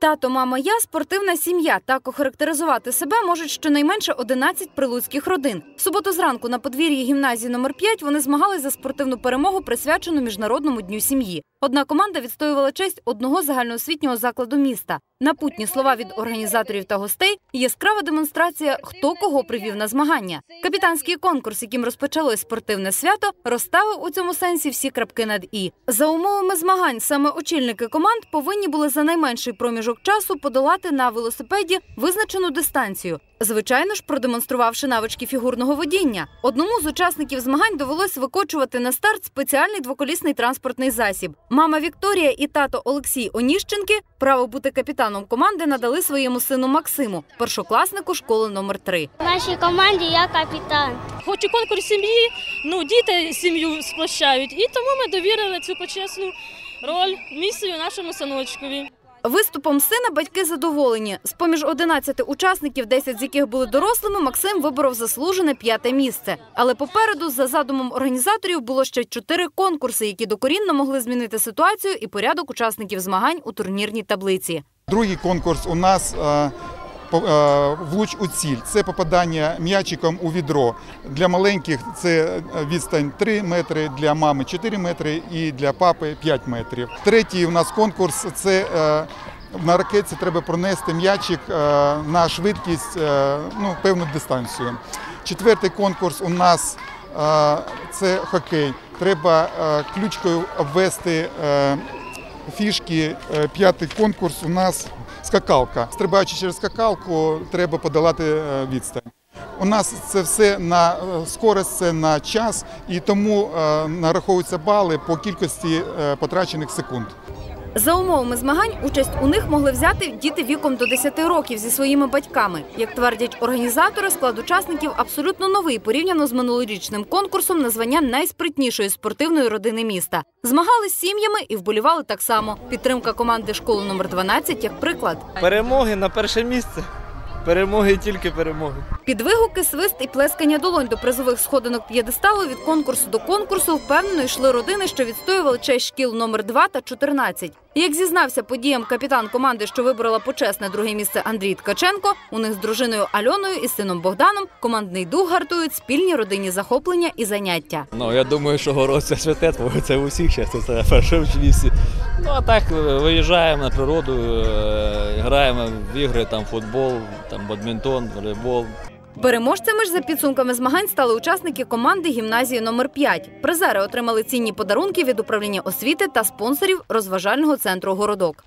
Тато, мама, я спортивна сім'я. Так охарактеризувати себе можуть щонайменше 11 прилуцьких родин. В суботу зранку на подвір'ї гімназії номер 5 вони змагались за спортивну перемогу, присвячену міжнародному дню сім'ї. Одна команда відстоювала честь одного загальноосвітнього закладу міста. Напутні слова від організаторів та гостей яскрава демонстрація, хто кого привів на змагання. Капітанський конкурс, яким розпочалось спортивне свято, розставив у цьому сенсі всі крапки над і. За умовами змагань саме очільники команд повинні були за найменший проміжок часу подолати на велосипеді визначену дистанцію. Звичайно ж, продемонструвавши навички фігурного водіння. Одному з учасників змагань довелось викочувати на старт спеціальний двоколісний транспортний засіб. Мама Вікторія і тато Олексій Оніщенки право бути капітаном команди надали своєму сину Максиму, першокласнику школи номер 3 В нашій команді я капітан. Хоч і конкурс сім'ї, ну діти сім'ю сплощають, і тому ми довірили цю почесну роль місію нашому синочкові. Виступом сина батьки задоволені. З поміж 11 учасників, 10 з яких були дорослими, Максим виборов заслужене п'яте місце. Але попереду, за задумом організаторів, було ще чотири конкурси, які докорінно могли змінити ситуацію і порядок учасників змагань у турнірній таблиці. Другий конкурс у нас е, влуч у ціль. Це попадання м'ячиком у відро. Для маленьких це відстань 3 метри, для мами 4 метри і для папи 5 метрів. Третій у нас конкурс це е, на ракетці треба пронести м'ячик е, на швидкість е, ну, певну дистанцію. Четвертий конкурс у нас е, це хокей. Треба е, ключкою обвести е, фішки. Е, П'ятий конкурс у нас скакалка. Стрибаючи через скакалку, треба подолати е, відстань. У нас це все на е, скорость, це на час, і тому е, нараховуються бали по кількості потрачених секунд. За умовами змагань участь у них могли взяти діти віком до 10 років зі своїми батьками. Як твердять організатори, склад учасників абсолютно новий порівняно з минулорічним конкурсом на звання найспритнішої спортивної родини міста. Змагались сім'ями і вболівали так само. Підтримка команди школи номер 12 як приклад. Перемоги на перше місце. Перемоги тільки перемоги. Під вигуки, свист і плескання долонь до призових сходинок п'єдесталу від конкурсу до конкурсу впевнено йшли родини, що відстоювали честь шкіл номер 2 та 14. Як зізнався подіям капітан команди, що виборола почесне друге місце Андрій Ткаченко, у них з дружиною Альоною і сином Богданом командний дух гартують спільні родинні захоплення і заняття. Ну, я думаю, що город це святе, тому це у всіх ще це на першому місці. Ну, а так е, виїжджаємо на природу, е, граємо в ігри, там футбол, там бадмінтон, волейбол. Переможцями ж за підсумками змагань стали учасники команди гімназії номер 5 Призери отримали цінні подарунки від управління освіти та спонсорів розважального центру Городок.